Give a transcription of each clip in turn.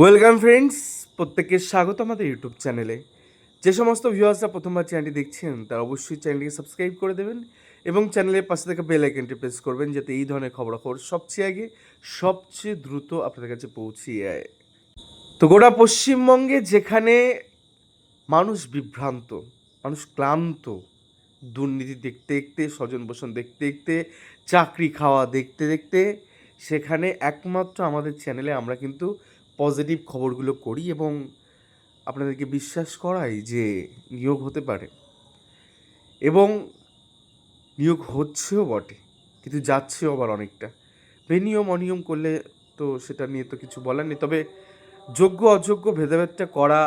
Welcome friends প্রত্যেকের স্বাগত আমাদের ইউটিউব চ্যানেলে যে সমস্ত ভিউয়ার্সরা প্রথমবার চ্যানেলটি দেখছেন, তারা অবশ্যই চ্যানেলটিকে সাবস্ক্রাইব করে দেবেন এবং চ্যানেলের পাশে থেকে বেল আইকনটি প্রেস করবেন যাতে এই ধরনের খবরাখবর সবচেয়ে আগে, সবচেয়ে দ্রুত আপনাদের কাছে পৌঁছিয়ে যায়। তো গোটা পশ্চিমবঙ্গে যেখানে মানুষ বিভ্রান্ত, মানুষ ক্লান্ত, দুর্নীতি দেখতে দেখতে, স্বজন পোষণ দেখতে দেখতে, চাকরি খাওয়া দেখতে দেখতে, সেখানে একমাত্র আমাদের চ্যানেলে আমরা কিন্তু পজিটিভ খবরগুলো করি এবং আপনাদেরকে বিশ্বাস করাই যে নিয়োগ হতে পারে। এবং নিয়োগ হচ্ছেও বটে, কিন্তু যাচ্ছেও আবার অনেকটা। বেনিয়ম অনিয়ম করলে তো সেটা নিয়ে তো কিছু বলার নেই। তবে যোগ্য অযোগ্য ভেদাভেদটা করা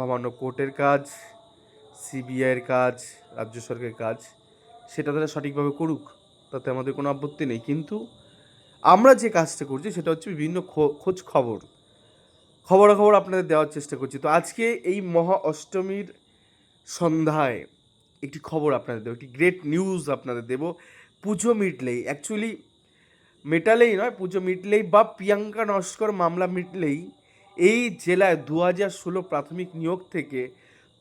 মামান্য কোর্টের কাজ, সিবিআইয়ের কাজ, রাজ্য সরকারের কাজ, সেটা তারা সঠিকভাবে করুক, তাতে আমাদের কোনো আপত্তি নেই। কিন্তু আমরা যে কাজটা করছি সেটা হচ্ছে বিভিন্ন খোঁজ খবর। খবরাখবর আপনাদের দেওয়ার চেষ্টা করছি। তো আজকে এই মহা অষ্টমীর সন্ধ্যায় একটি খবর আপনাদের দেবো, একটি গ্রেট নিউজ আপনাদের দেবো। পুজো মিটলেই অ্যাকচুয়ালি মেটালেই নয়, পুজো মিটলেই বা প্রিয়াঙ্কা নস্কর মামলা মিটলেই এই জেলায় দু হাজার ষোলো প্রাথমিক নিয়োগ থেকে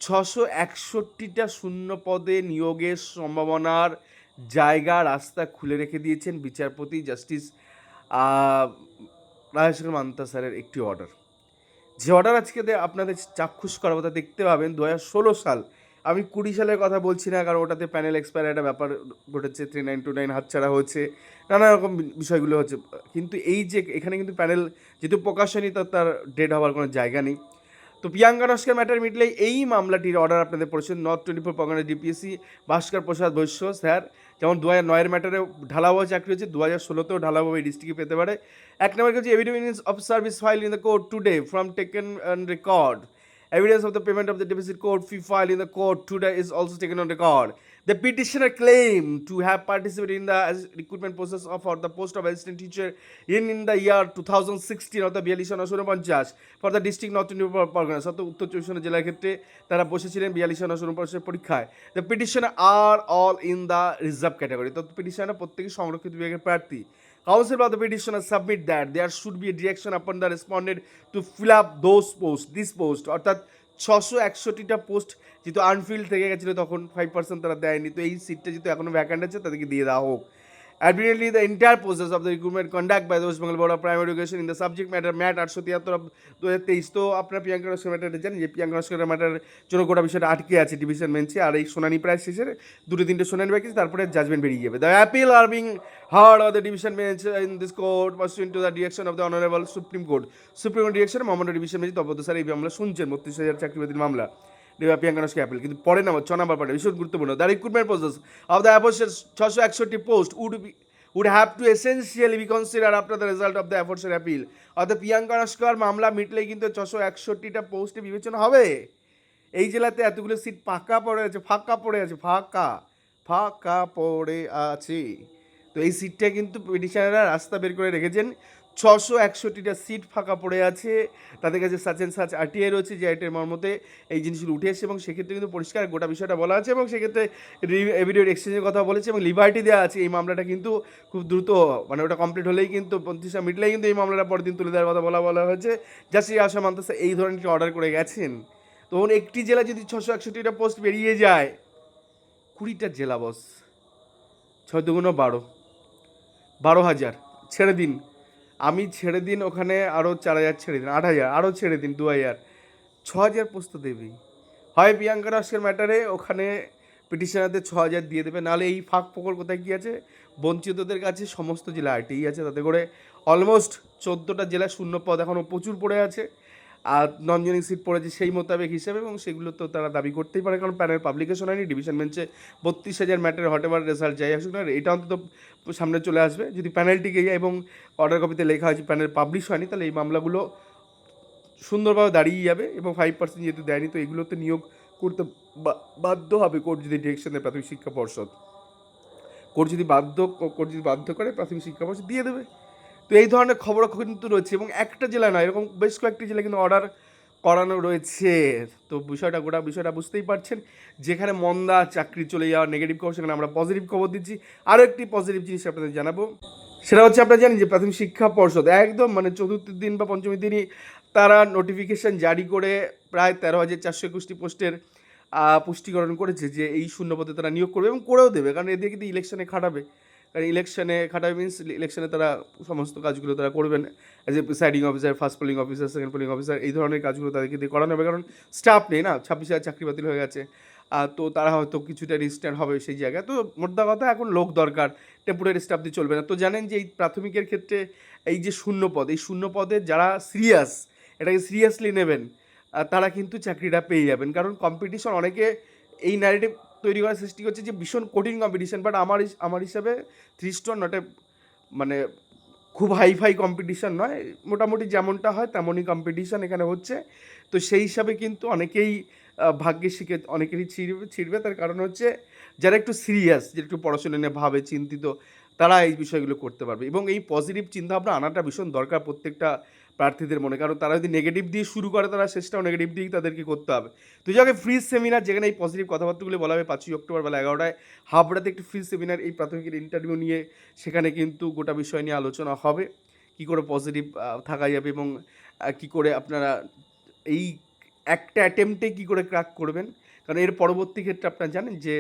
ছশো একষট্টিটা শূন্য পদে নিয়োগের সম্ভাবনার জায়গা, রাস্তা খুলে রেখে দিয়েছেন বিচারপতি জাস্টিস রাজশেখর মান্তা স্যারের একটি অর্ডার যে অর্ডার আজকে আপনাদের চাক্ষুষ করাবো, তা দেখতে পাবেন দু হাজার ষোলো সাল। আমি কুড়ি সালের কথা বলছি না, কারণ ওটাতে প্যানেল এক্সপায়ার একটা ব্যাপার ঘটেছে থ্রি নাইন টু নাইন হাতছাড়া হয়েছে, নানা রকম বিষয়গুলো হচ্ছে। কিন্তু এই যে এখানে কিন্তু প্যানেল যেহেতু প্রকাশনী তো তার ডেট হওয়ার কোনো জায়গা নেই। তো প্রিয়াঙ্কা নস্কর ম্যাটার মিটলে এই মামলাটির অর্ডার আপনাদের পড়েছেন। North twenty four Pargana DPSC Bhaskar Prasad Baishya sir. যেমন দু হাজার নয়ের ম্যাটারে ঢালাওয়া চাকরি হচ্ছে দু হাজার ষোলোতেও ঢালাওয়া এই ডিস্ট্রিক্টে পেতে পারে। এক নম্বর হচ্ছে evidence of service file in the court today from taken on record evidence of the payment of the deficit court fee file in the court today is also taken on record. The petitioner claimed to have participated in the recruitment process of for the post of assistant teacher in, in the year 2016 of the বিয়াল্লিশ উনপঞ্চাশ for the district north চব্বিশ পরগনা অর্থাৎ উত্তর চব্বিশ জেলার ক্ষেত্রে তারা বসেছিলেন বিয়াল্লিশ উনপঞ্চাশের পরীক্ষায় the petitioner are all in the reserve category তো পিটিশনার প্রত্যেকে সংরক্ষিত বিভাগের প্রার্থী Counsel of the petitioner submit that there should be a direction upon the respondent to fill up those posts, this post অর্থাৎ ছশো একষট্টিটা পোস্ট যেহেতু Anfield থেকে গেছিল, তখন ফাইভ পার্সেন্ট তারা দেয়নি। তো এই সিটটা যেহেতু এখনও ভ্যাকান্ট আছে, তাদেরকে দিয়ে দেওয়া হোক। Admittedly, the entire process of the recruitment conduct by the West Bengal Board of Primary Education in the subject matter MAT আটশো তিয়াত্তর দু হাজার তেইশ তো আপনার প্রিয়াঙ্কা নস্কর ম্যাটারটা জানেন যে প্রিয়াঙ্কা নস্কর ম্যাটার জন্য গোটা বিষয়টা আটকে আছে ডিভিশন বেঞ্চে আর এই শুনানি প্রায় শেষের দুটো তিনটে শুনানি বাকি তারপরে জাজমেন্ট বেরিয়ে যাবে। The appeal are being heard of the division bench in this court pursuant to the direction of the honourable supreme court supreme court direction মহামান্য ডিভিশন বেঞ্চ তপত স্যার এই মামলা শুনছেন বত্রিশ হাজার চাকরিবাদীর মামলা। প্রিয়াঙ্কা নস্কর অ্যাপিল কিন্তু পরে নাম্বার ছ নাম্বার পারে ভীষণ গুরুত্বপূর্ণ। The recruitment process of the অ্যাপোস্টের ছশো একষট্টি post would be would have to essentially be considered after the result of the aforesaid appeal. অর্থাৎ প্রিয়াঙ্কা নস্কর মামলা মিটলেই কিন্তু ছশো একষট্টিটা পোস্টে বিবেচনা হবে। এই জেলাতে এতগুলো সিট ফাঁকা পড়ে আছে, ফাঁকা পড়ে আছে, ফাঁকা ফাঁকা পড়ে আছে। তো এই সিটটা কিন্তু পিটিশনাররা রাস্তা বের করে রেখেছেন। ছশো একষট্টিটা সিট ফাঁকা পড়ে আছে। তাদের কাছে সাচ অ্যান্ড সাচ আরটিআই রয়েছে, যে আইটিআই মর্মতে এই জিনিসগুলো উঠে এসেছে এবং সেক্ষেত্রে কিন্তু পরিষ্কার গোটা বিষয়টা বলা আছে এবং সেক্ষেত্রে এভিডিও এক্সচেঞ্জের কথা বলেছে এবং লিবার্টি দেওয়া আছে। এই মামলাটা কিন্তু খুব দ্রুত মানে ওটা কমপ্লিট হলেই কিন্তু পঞ্চাশটা মিটলেই কিন্তু এই মামলাটা পরের দিন তুলে দেওয়ার কথা বলা বলা হয়েছে। যা সেই আশা মানতেছে এই ধরনের অর্ডার করে গেছেন। তখন একটি জেলা যদি ছশো একষট্টিটা পোস্ট বেরিয়ে যায়, কুড়িটা জেলা বস ছয় দুগুণ বারো বারো হাজার, ছেড়ে দিন। আমি ছেড়ে দিন, ওখানে আরও চার হাজার ছেড়ে দিন, আট হাজার আরও ছেড়ে দিন, দু হাজার, ছ হাজার পোস্ত দেবি। হয় প্রিয়াঙ্কা রস্কের ম্যাটারে ওখানে পিটিশনারদের ছ হাজার দিয়ে দেবে, নাহলে এই ফাঁক ফোকর কোথায় কী আছে? বঞ্চিতদের কাছে সমস্ত জেলা আইটিই আছে, তাতে করে অলমোস্ট চোদ্দোটা জেলা শূন্য পদ এখনও প্রচুর পড়ে আছে। আর নন জয়নিং সিট পড়েছে সেই মোতাবেক হিসেবে এবং সেগুলো তো তারা দাবি করতেই পারে, কারণ প্যানেল পাবলিকেশন হয়নি ডিভিশন বেঞ্চে বত্রিশ হাজার ম্যাটার হটেবার রেজাল্ট যাই আসুক না এটা অন্তত সামনে চলে আসবে। যদি প্যানেলটিকে যায় এবং অর্ডার কপিতে লেখা হয়েছে প্যানেল পাবলিশ হয়নি, তাহলে এই মামলাগুলো সুন্দরভাবে দাঁড়িয়ে যাবে এবং ফাইভ পার্সেন্ট যেহেতু দেয়নি, তো এগুলোতে নিয়োগ করতে বাধ্য হবে কোর্ট যদি ডিরেকশন দেয় প্রাথমিক শিক্ষা পর্ষদ। কোর্ট যদি বাধ্য কোর্ট যদি বাধ্য করে, প্রাথমিক শিক্ষা পর্ষদ দিয়ে দেবে। তো এই ধরনের খবর কিন্তু রয়েছে এবং একটা জেলা নয়, এরকম বেশ কয়েকটি জেলা কিন্তু অর্ডার করানো রয়েছে। তো বিষয়টা গোটা বিষয়টা বুঝতেই পারছেন। যেখানে মন্দা চাকরি চলে যাওয়া নেগেটিভ খবর, সেখানে আমরা পজিটিভ খবর দিচ্ছি। আরও একটি পজিটিভ জিনিস আপনাদের জানাব। সেটা হচ্ছে আপনারা জানেন যে প্রাথমিক শিক্ষা পর্ষদ একদম মানে চতুর্থ দিন বা পঞ্চমী দিনই তারা নোটিফিকেশন জারি করে প্রায় তেরো হাজার চারশো একুশটি পোস্টের পুষ্টিকরণ করেছে যে এই শূন্যপদে তারা নিয়োগ করবে এবং করেও দেবে। কারণ এদের কিন্তু ইলেকশনে খাটাবে। কারণ ইলেকশনে খাটাবে মিনস ইলেকশনে তারা সমস্ত কাজগুলো তারা করবেন as a presiding officer first polling officer second polling officer এই ধরনের কাজগুলো তাদেরকে দিয়ে করানো হবে। কারণ স্টাফ নেই না, ছাব্বিশ হাজার চাকরি বাতিল হয়ে গেছে। তো তারা হয়তো কিছুটা রেজিস্টার হবে সেই জায়গায়। তো মোদ্দা কথা, এখন লোক দরকার টেম্পোরারি স্টাফ দিয়ে চলবে না। তো জানেন যে এই প্রাথমিকের ক্ষেত্রে এই যে শূন্য পদ, এই শূন্য পদে যারা সিরিয়াস এটাকে সিরিয়াসলি নেবেন তারা কিন্তু চাকরিটা পেয়ে যাবেন। কারণ কম্পিটিশন অনেকে এই ন্যারেটিভ তৈরি করার সৃষ্টি করছে যে ভীষণ কঠিন কম্পিটিশন বাট আমার আমার হিসাবে থ্রি স্টোর নট এ মানে খুব হাইফাই কম্পিটিশান নয়। মোটামুটি যেমনটা হয় তেমনই কম্পিটিশান এখানে হচ্ছে। তো সেই হিসাবে কিন্তু অনেকেই ভাগ্যে শিখে, অনেকেরই ছিঁড়বে ছিঁড়বে। তার কারণ হচ্ছে যারা একটু সিরিয়াস যে একটু পড়াশোনা নিয়ে ভাবে, চিন্তিত তারা এই বিষয়গুলো করতে পারবে। এবং এই পজিটিভ চিন্তাভাবনা আনাটা ভীষণ দরকার প্রত্যেকটা প্রার্থীদের মনে। কারণ তারা যদি নেগেটিভ দিয়ে শুরু করে, তারা শেষটাও নেগেটিভ দিয়েই তাদেরকে করতে হবে। তো যাকে ফ্রি সেমিনার যেখানে এই পজিটিভ কথাবার্তাগুলো বলা হবে, পাঁচই অক্টোবর বেলা এগারোটায় হাবড়াতে একটি ফ্রি সেমিনার এই প্রাথমিকের ইন্টারভিউ নিয়ে সেখানে কিন্তু গোটা বিষয় নিয়ে আলোচনা হবে। কি করে পজিটিভ থাকা যাবে এবং কি করে আপনারা এই একটা অ্যাটেম্পটে কি করে ক্র্যাক করবেন। কারণ এর পরবর্তী ক্ষেত্রে আপনারা জানেন যে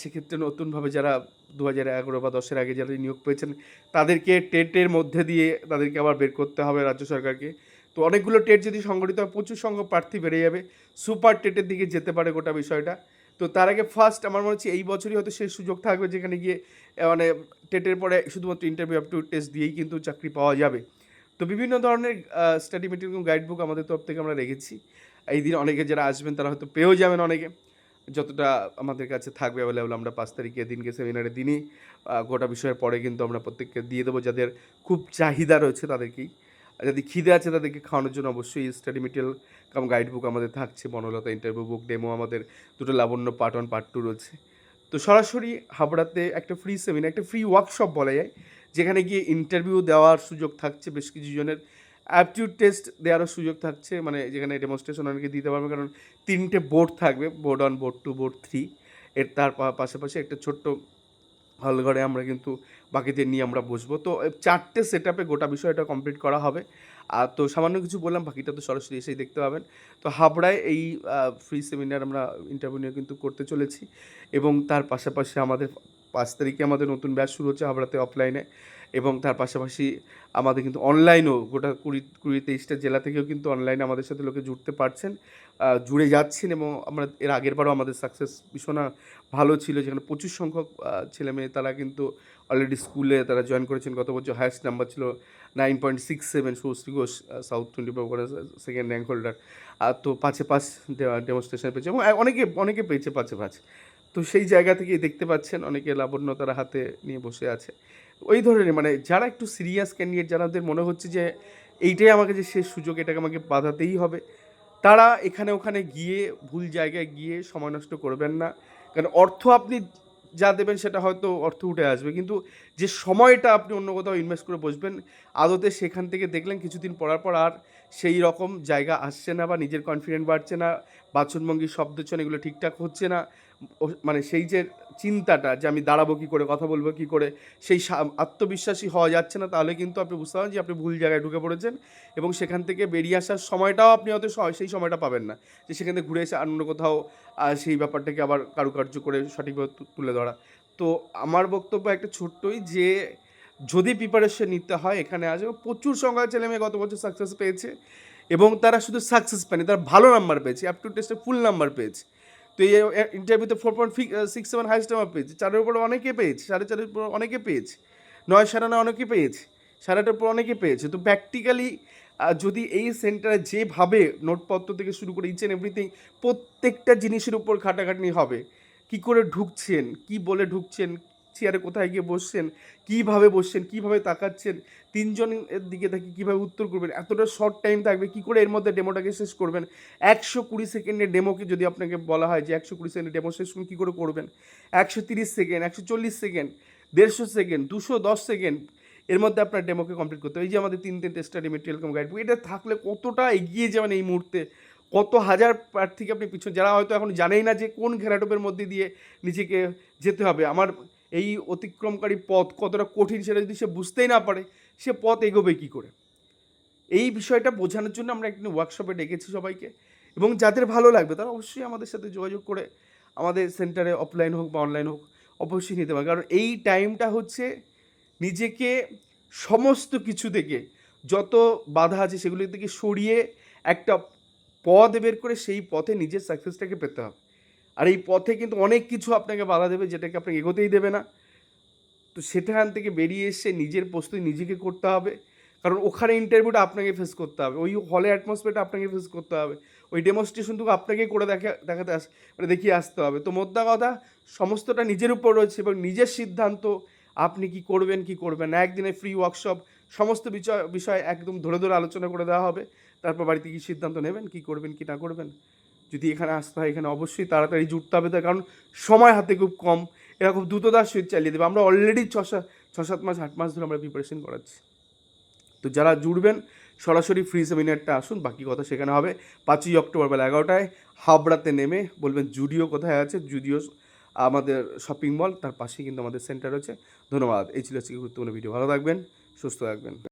সেক্ষেত্রে নতুনভাবে যারা দু হাজার এগারো বা দশের আগে যারা নিয়োগ পেয়েছেন, তাদেরকে টেটের মধ্যে দিয়ে তাদেরকে আবার বের করতে হবে রাজ্য সরকারকে। তো অনেকগুলো টেট যদি সংগঠিত হয়, প্রচুর সংখ্যক প্রার্থী বেড়ে যাবে। সুপার টেটের দিকে যেতে পারে গোটা বিষয়টা। তো তার আগে ফার্স্ট আমার মনে হচ্ছে এই বছরই হয়তো সেই সুযোগ থাকবে যেখানে গিয়ে মানে টেটের পরে শুধুমাত্র ইন্টারভিউ আপ টু টেস্ট দিয়েই কিন্তু চাকরি পাওয়া যাবে। তো বিভিন্ন ধরনের স্টাডি মেটেরিয়াল গাইড বুক আমাদের তরফ থেকে আমরা রেখেছি। এই দিন অনেকে যারা আসবেন তারা হয়তো পেয়েও যাবেন অনেকে। যতটা আমাদের কাছে থাকবে অ্যাভেলেবল আমরা পাঁচ তারিখে দিনকে সেমিনারের দিনই গোটা বিষয়ের পরে কিন্তু আমরা প্রত্যেককে দিয়ে দেবো যাদের খুব চাহিদা রয়েছে তাদেরকেই। আর যদি খিদে আছে তাদেরকে খাওয়ানোর জন্য অবশ্যই study material cum guide book আমাদের থাকছে, বনলতা ইন্টারভিউ বুক ডেমো আমাদের দুটো Labanya part one part two রয়েছে। তো সরাসরি হাবড়াতে একটা ফ্রি সেমিনার একটা ফ্রি ওয়ার্কশপ বলা যায়, যেখানে গিয়ে ইন্টারভিউ দেওয়ার সুযোগ থাকছে বেশ কিছু জনের। অ্যাপটিউড টেস্ট দেওয়ারও সুযোগ থাকছে মানে যেখানে ডেমনস্ট্রেশন অনেকে দিতে পারবে, কারণ তিনটে বোর্ড থাকবে board one board two board three এর তার পাশাপাশি একটা ছোট্ট হল ঘরে আমরা কিন্তু বাকিদের নিয়ে আমরা বসবো। তো চারটে সেট আপে গোটা বিষয়টা কমপ্লিট করা হবে। আর তো সামান্য কিছু বললাম, বাকিটা তো সরাসরি এসেই দেখতে পাবেন। তো হাবড়ায় এই ফ্রি সেমিনার আমরা ইন্টারভিউ নিয়ে কিন্তু করতে চলেছি। এবং তার পাশাপাশি আমাদের পাঁচ তারিখে আমাদের নতুন ব্যাচ শুরু হচ্ছে হাবড়াতে অফলাইনে এবং তার পাশাপাশি আমাদের কিন্তু অনলাইনও গোটা কুড়ি কুড়ি তেইশটা জেলা থেকেও কিন্তু অনলাইনে আমাদের সাথে লোকে জুড়তে পারছেন জুড়ে যাচ্ছেন এবং আমরা এর আগের বারও আমাদের সাকসেস ভীষণ ভালো ছিল, যেখানে প্রচুর সংখ্যক ছেলে মেয়ে তারা কিন্তু অলরেডি স্কুলে তারা জয়েন করেছেন। গত বছর হায়েস্ট নাম্বার ছিল nine point six seven Sushree Ghosh south twenty four second rank holder আর তো পাঁচে পাঁচ ডেমনস্ট্রেশন পেয়েছে এবং অনেকে অনেকে পেয়েছে পাঁচে পাঁচ। তো সেই জায়গা থেকে দেখতে পাচ্ছেন, অনেকে লাবণ্য তারা হাতে নিয়ে বসে আছে। ওই ধরনের মানে যারা একটু সিরিয়াস ক্যান্ডিডেট যাদের মনে হচ্ছে যে এইটাই আমাকে যে শেষ সুযোগ, এটাকে আমাকে বাধাতেই হবে, তারা এখানে ওখানে গিয়ে ভুল জায়গায় গিয়ে সময় নষ্ট করবেন না। কারণ অর্থ আপনি যা দেবেন, সেটা হয়তো অর্থ উঠে আসবে। কিন্তু যে সময়টা আপনি অন্য কোথাও ইনভেস্ট করে বসবেন, আদতে সেখান থেকে দেখলেন কিছুদিন পড়ার পর আর সেই রকম জায়গা আসছে না বা নিজের কনফিডেন্ট বাড়ছে না বাচনভঙ্গি শব্দচন এগুলো ঠিকঠাক হচ্ছে না। মানে সেই যে চিন্তাটা যে আমি দাঁড়াবো কী করে, কথা বলব কী করে, সেই আত্মবিশ্বাসী হওয়া যাচ্ছে না, তাহলে কিন্তু আপনি বুঝতে পারেন যে আপনি ভুল জায়গায় ঢুকে পড়েছেন এবং সেখান থেকে বেরিয়ে আসার সময়টাও আপনি হয়তো সেই সময়টা পাবেন না। যে সেখান থেকে ঘুরে এসে অন্য কোথাও সেই ব্যাপারটাকে আবার কারুকার্য করে সঠিকভাবে তুলে ধরা। তো আমার বক্তব্য একটা ছোট্টই যে যদি প্রিপারেশন নিতে হয় এখানে আসবে, প্রচুর সংখ্যক ছেলে মেয়ে গত বছর সাকসেস পেয়েছে এবং তারা শুধু সাকসেস পায়নি, তারা ভালো নাম্বার পেয়েছে অ্যাপ টু টেস্টে ফুল নাম্বার পেয়েছে। তো এই ইন্টারভিউতে four point six seven highest number পেয়েছে। চারের উপর অনেকে পেয়েছে, সাড়ে চারের উপর অনেকে পেয়েছে, নয়, সাড়ে নয় অনেকে পেয়েছে, সাড়ে আটের উপর অনেকে পেয়েছে। তো প্র্যাকটিক্যালি যদি এই সেন্টারে যেভাবে নোটপত্র থেকে শুরু করে ইচ অ্যান্ড এভরিথিং প্রত্যেকটা জিনিসের উপর খাটাখাটনি হবে। কি করে ঢুকছেন, কি বলে ঢুকছেন চেয়ারে কোথায় গিয়ে বসছেন? কীভাবে বসছেন? কীভাবে তাকাচ্ছেন? তিনজনের দিকে তাকে কীভাবে উত্তর করবেন? এতটা শর্ট টাইম থাকবে, কী করে এর মধ্যে ডেমোটাকে শেষ করবেন? একশো কুড়ি সেকেন্ডের ডেমোকে যদি আপনাকে বলা হয় যে একশো কুড়ি সেকেন্ডের ডেমো শেষ কী করে করবেন? একশো তিরিশ সেকেন্ড একশো চল্লিশ সেকেন্ড দেড়শো সেকেন্ড দুশো দশ সেকেন্ড এর মধ্যে আপনার ডেমোকে কমপ্লিট করতে হবে। এই যে আমাদের তিন তিনটে স্টাডি মেটেরিয়াল কম গাইড এটা থাকলে কতটা এগিয়ে যাবেন এই মুহূর্তে? কত হাজার প্রার্থীকে আপনি পিছনে, যারা হয়তো এখন জানেই না যে কোন ঘেরাটোপের মধ্যে দিয়ে নিজেকে যেতে হবে। আমার এই অতিক্রমকারী পথ কতটা কঠিন সেটা যদি সে বুঝতেই না পারে, সে পথ এগোবে কী করে? এই বিষয়টা বোঝানোর জন্য আমরা একদিন ওয়ার্কশপে ডেকেছি সবাইকে। এবং যাদের ভালো লাগবে, তারা অবশ্যই আমাদের সাথে যোগাযোগ করে আমাদের সেন্টারে অফলাইন হোক বা অনলাইন হোক, অবশ্যই নিতে পারে কারণ এই টাইমটা হচ্ছে নিজেকে সমস্ত কিছু থেকে, যত বাধা আছে সেগুলি থেকে সরিয়ে একটা পথ বের করে সেই পথে নিজের সাকসেসটাকে পেতে হবে। আর এই পথে কিন্তু অনেক কিছু আপনাকে বাধা দেবে যেটাকে আপনাকে এগোতেই দেবে না। তো সেখান থেকে বেরিয়ে এসে নিজের প্রস্তুতি নিজেকে করতে হবে। কারণ ওখানে ইন্টারভিউটা আপনাকে ফেস করতে হবে। ওই হলে অ্যাটমসফিয়ারটা আপনাকে ফেস করতে হবে। ওই ডেমনস্ট্রেশনটুকু আপনাকেই করে দেখা, দেখাতে আস মানে দেখিয়ে আসতে হবে। তো মোদ্দা কথা, সমস্তটা নিজের উপর রয়েছে এবং নিজের সিদ্ধান্ত আপনি কি করবেন কি করবেন না। একদিনে ফ্রি ওয়ার্কশপ সমস্ত বিষয় বিষয় একদম ধরে ধরে আলোচনা করে দেওয়া হবে। তারপর বাড়িতে কি সিদ্ধান্ত নেবেন, কি করবেন, কি না করবেন? যদি এখানে আসতে হয়, এখানে অবশ্যই তাড়াতাড়ি জুটতে হবে তার কারণ সময় হাতে খুব কম। এরকম দ্রুততার সহিত চালিয়ে দেবে। আমরা অলরেডি ছ ছ সাত মাস, আট মাস ধরে আমরা প্রিপারেশন করাচ্ছি। তো যারা জুড়বেন, সরাসরি ফ্রি সেমিনারটা আসুন, বাকি কথা সেখানে হবে। পাঁচই অক্টোবর বেলা এগারোটায় হাবড়াতে নেমে বলবেন, জুডিও কোথায় আছে? জুডিও আমাদের শপিং মল তার পাশেই কিন্তু আমাদের সেন্টার আছে ধন্যবাদ। এই ছিল আজকে গুরুত্বপূর্ণ ভিডিও ভালো থাকবেন, সুস্থ থাকবেন।